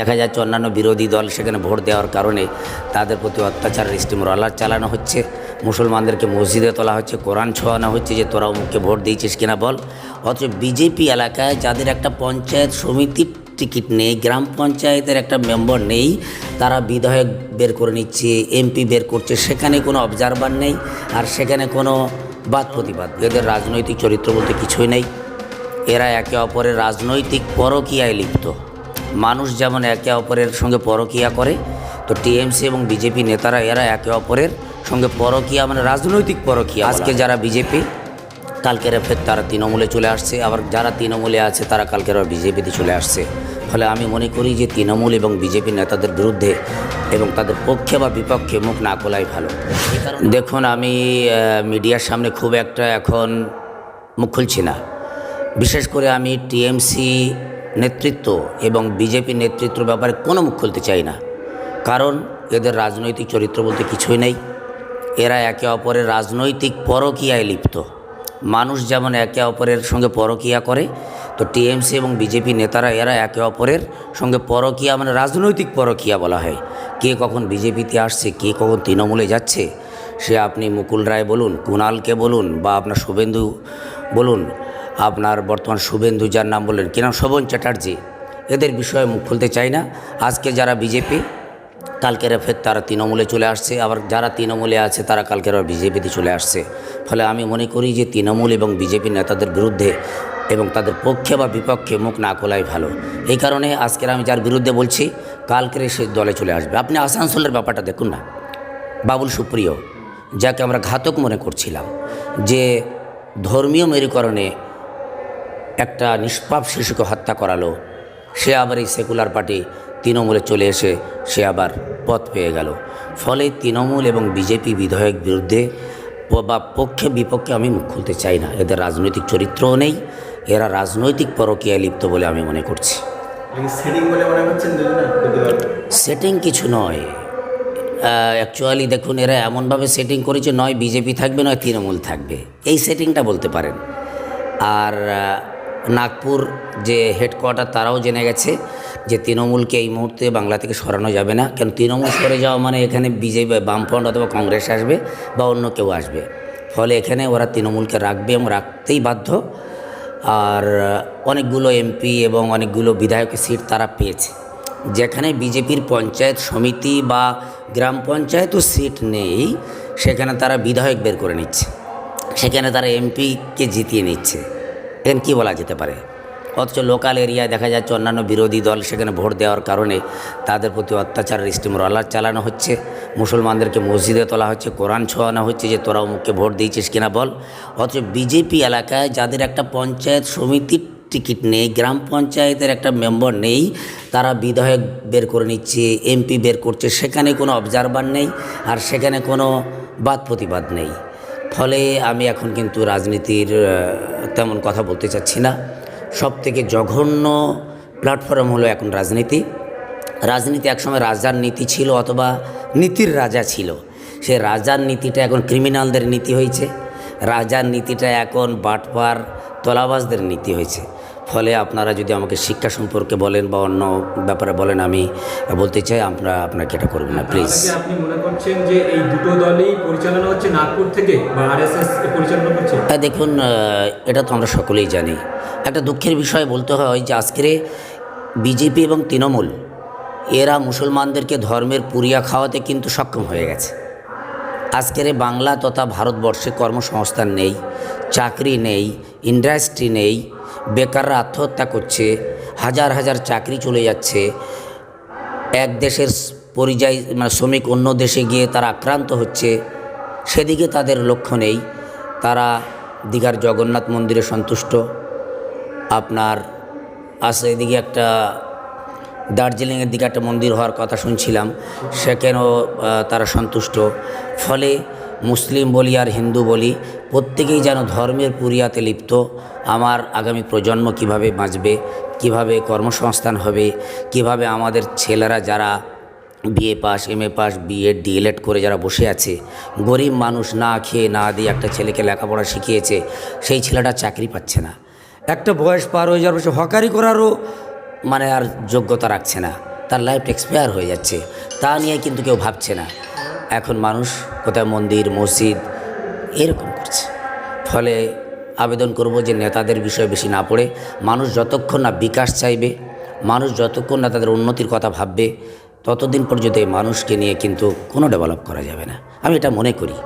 দেখা যাচ্ছে অন্যান্য বিরোধী দল সেখানে ভোট দেওয়ার কারণে তাদের প্রতি অত্যাচার স্টিমরলার চালানো হচ্ছে। মুসলমানদেরকে মসজিদে তোলা হচ্ছে, কোরআন ছোঁয়ানো হচ্ছে যে তোরা মুখে ভোট দিয়েছিস কিনা বল। অথচ বিজেপি এলাকায় যাদের একটা পঞ্চায়েত সমিতির টিকিট নেই, গ্রাম পঞ্চায়েতের একটা মেম্বার নেই, তারা বিধায়ক বের করে নিচ্ছে, এমপি বের করছে, সেখানে কোনো অবজারভার নেই আর সেখানে কোনো বাদ প্রতিবাদ। এদের রাজনৈতিক চরিত্র বলতে কিছুই নেই। এরা একে অপরের রাজনৈতিক পরকীয়ায় লিপ্ত। মানুষ যেমন একে অপরের সঙ্গে পরকীয়া করে তো টিএমসি এবং বিজেপি নেতারা এরা একে অপরের সঙ্গে পরকীয়া মানে রাজনৈতিক পরকীয়া আজকে যারা বিজেপি কালকের ফের তারা তৃণমূলে চলে আসছে আবার যারা তৃণমূলে আছে তারা কালকের আবার বিজেপিতে চলে আসছে। ফলে আমি মনে করি যে তৃণমূল এবং বিজেপি নেতাদের বিরুদ্ধে এবং তাদের পক্ষে বা বিপক্ষে মুখ না খোলাই ভালো। দেখুন আমি মিডিয়ার সামনে খুব একটা এখন মুখ খুলছি না। বিশেষ করে আমি টিএমসি নেতৃত্ব এবং বিজেপি নেতৃত্ব ব্যাপারে কোনো মুখ খুলতে চাই না। কারণ এদের রাজনৈতিক চরিত্র বলতে কিছুই নেই। এরা একে অপরের রাজনৈতিক পরকীয়ায় লিপ্ত। মানুষ যেমন একে অপরের সঙ্গে পরকীয়া করে, তো টিএমসি এবং বিজেপি নেতারা এরা একে অপরের সঙ্গে পরকীয়া মানে রাজনৈতিক পরকীয়া বলা হয়। কে কখন বিজেপিতে আসছে, কে কখন তৃণমূলে যাচ্ছে, সে আপনি মুকুল রায় বলুন, কুণালকে বলুন বা আপনার শুভেন্দু বলুন আপনার বর্তমান শুভেন্দু, যার নাম বললেন কি নাম শোভন চ্যাটার্জি, এদের বিষয়ে মুখ খুলতে চাই না। আজকে যারা বিজেপি, কালকের ফের তারা তৃণমূলে চলে আসছে। আবার যারা তৃণমূলে আছে, তারা কালকের আবার বিজেপিতে চলে আসছে। ফলে আমি মনে করি যে তৃণমূল এবং বিজেপি নেতাদের বিরুদ্ধে এবং তাদের পক্ষে বা বিপক্ষে মুখ না খোলাই ভালো। এই কারণে আজকের আমি যার বিরুদ্ধে বলছি, কালকের সে দলে চলে আসবে। আপনি আসানসোলের ব্যাপারটা দেখুন না। বাবুল সুপ্রিয়, যাকে আমরা ঘাতক মনে করছিলাম, যে ধর্মীয় মেরুকরণে একটা নিষ্পাপ শিশুকে হত্যা করালো। সে আবার এই সেকুলার পার্টি তৃণমূলে চলে এসে সে আবার পথ পেয়ে গেল। ফলে তৃণমূল এবং বিজেপি বিধায়ক বিরুদ্ধে বা পক্ষে বিপক্ষে আমি মুখ খুলতে চাই না। এদের রাজনৈতিক চরিত্রও নেই এরা রাজনৈতিক পরকীয়ায় লিপ্ত বলে আমি মনে করছি। সেটিং মনে কিছু নয়। অ্যাকচুয়ালি দেখুন এরা এমনভাবে সেটিং করেছে নয় বিজেপি থাকবে নয় তৃণমূল থাকবে। এই সেটিংটা বলতে পারেন। আর নাগপুর যে হেডকোয়ার্টার তারাও জেনে গেছে যে তৃণমূলকে এই মুহূর্তে বাংলা থেকে সরানো যাবে না। কেন তৃণমূল সরে যাওয়া মানে এখানে বিজেপি বামফ্রন্ট অথবা কংগ্রেস আসবে বা অন্য কেউ আসবে। ফলে এখানে ওরা তৃণমূলকে রাখবে এবং রাখতেই বাধ্য। আর অনেকগুলো এমপি এবং অনেকগুলো বিধায়কের সিট তারা পেয়েছে। যেখানে বিজেপির পঞ্চায়েত সমিতি বা গ্রাম পঞ্চায়েতও সিট নেই, সেখানে তারা বিধায়ক বের করে নিচ্ছে। সেখানে তারা এমপিকে জিতিয়ে নিচ্ছে। এখানে কী বলা যেতে পারে? অথচ লোকাল এরিয়ায় দেখা যাচ্ছে অন্যান্য বিরোধী দল সেখানে ভোট দেওয়ার কারণে তাদের প্রতি অত্যাচার স্টিমরলার চালানো হচ্ছে। মুসলমানদেরকে মসজিদে তোলা হচ্ছে, কোরআন ছোঁয়ানো হচ্ছে যে তোরা অমুককে ভোট দিয়েছিস কিনা বল। অথচ বিজেপি এলাকায় যাদের একটা পঞ্চায়েত সমিতির টিকিট নেই, গ্রাম পঞ্চায়েতের একটা মেম্বার নেই, তারা বিধায়ক বের করে নিচ্ছে এমপি বের করছে, সেখানে কোনো অবজারভার নেই আর সেখানে কোনো বাদ প্রতিবাদ নেই। ফলে আমি এখন কিন্তু রাজনীতির তেমন কথা বলতে চাচ্ছি না। সব থেকে জঘন্য প্ল্যাটফর্ম হলো এখন রাজনীতি। রাজনীতি একসময় রাজার নীতি ছিল অথবা নীতির রাজা ছিল। সে রাজার নীতিটা এখন ক্রিমিনালদের নীতি হয়েছে। রাজার নীতিটা এখন বাটপার তলাবাজদের নীতি হয়েছে। ফলে আপনারা যদি আমাকে শিক্ষা সম্পর্কে বলেন বা অন্য ব্যাপারে বলেন আমি বলতে চাই আপনারা আপনাকে এটা করবেন না প্লিজ আপনি মনে করছেন যে এই দুটো দলই পরিচালনা হচ্ছে নাগপুর থেকে বা আরএসএস পরিচালনা করছে? হ্যাঁ দেখুন এটা তো আমরা সকলেই জানি। একটা দুঃখের বিষয় বলতে হয় যে আজকের বিজেপি এবং তৃণমূল এরা মুসলমানদেরকে ধর্মের পুরিয়া খাওয়াতে কিন্তু সক্ষম হয়ে গেছে। আজকের বাংলা তথা ভারতবর্ষে কর্মসংস্থান নেই চাকরি নেই ইন্ডাস্ট্রি নেই বেকাররা আত্মহত্যা করছে, হাজার হাজার চাকরি চলে যাচ্ছে। এক দেশের পরিযায়ী মানে শ্রমিক অন্য দেশে গিয়ে তারা আক্রান্ত হচ্ছে। সেদিকে তাদের লক্ষ্য নেই। তারা দীঘার জগন্নাথ মন্দিরে সন্তুষ্ট। আপনার আসে এদিকে একটা দার্জিলিংয়ের দিকে একটা মন্দির হওয়ার কথা শুনছিলাম। সেখানেও তারা সন্তুষ্ট। ফলে মুসলিম বলি আর হিন্দু বলি, প্রত্যেকেই যেন ধর্মের পুরিয়াতে লিপ্ত। আমার আগামী প্রজন্ম কীভাবে বাঁচবে, কীভাবে কর্মসংস্থান হবে, কীভাবে আমাদের ছেলেরা যারা BA pass M A pass BEd DElEd করে যারা বসে আছে, গরিব মানুষ না খেয়ে না দিয়ে একটা ছেলেকে লেখাপড়া শিখিয়েছে, সেই ছেলেটা চাকরি পাচ্ছে না। একটা বয়স পার হয়ে যাওয়ার পর হকারি করারও মানে আর যোগ্যতা রাখছে না। তার লাইফ এক্সপায়ার হয়ে যাচ্ছে। তা নিয়ে কিন্তু কেউ ভাবছে না। এখন মানুষ কোথায় মন্দির, মসজিদ, এরকম করছে। ফলে আবেদন করব যে নেতাদের বিষয়ে বেশি না পড়ে, মানুষ যতক্ষণ না বিকাশ চাইবে, মানুষ যতক্ষণ না তাদের উন্নতির কথা ভাববে, ততদিন পর্যন্ত এই মানুষকে নিয়ে কিন্তু কোনো ডেভেলপ করা যাবে না। আমি এটা মনে করি।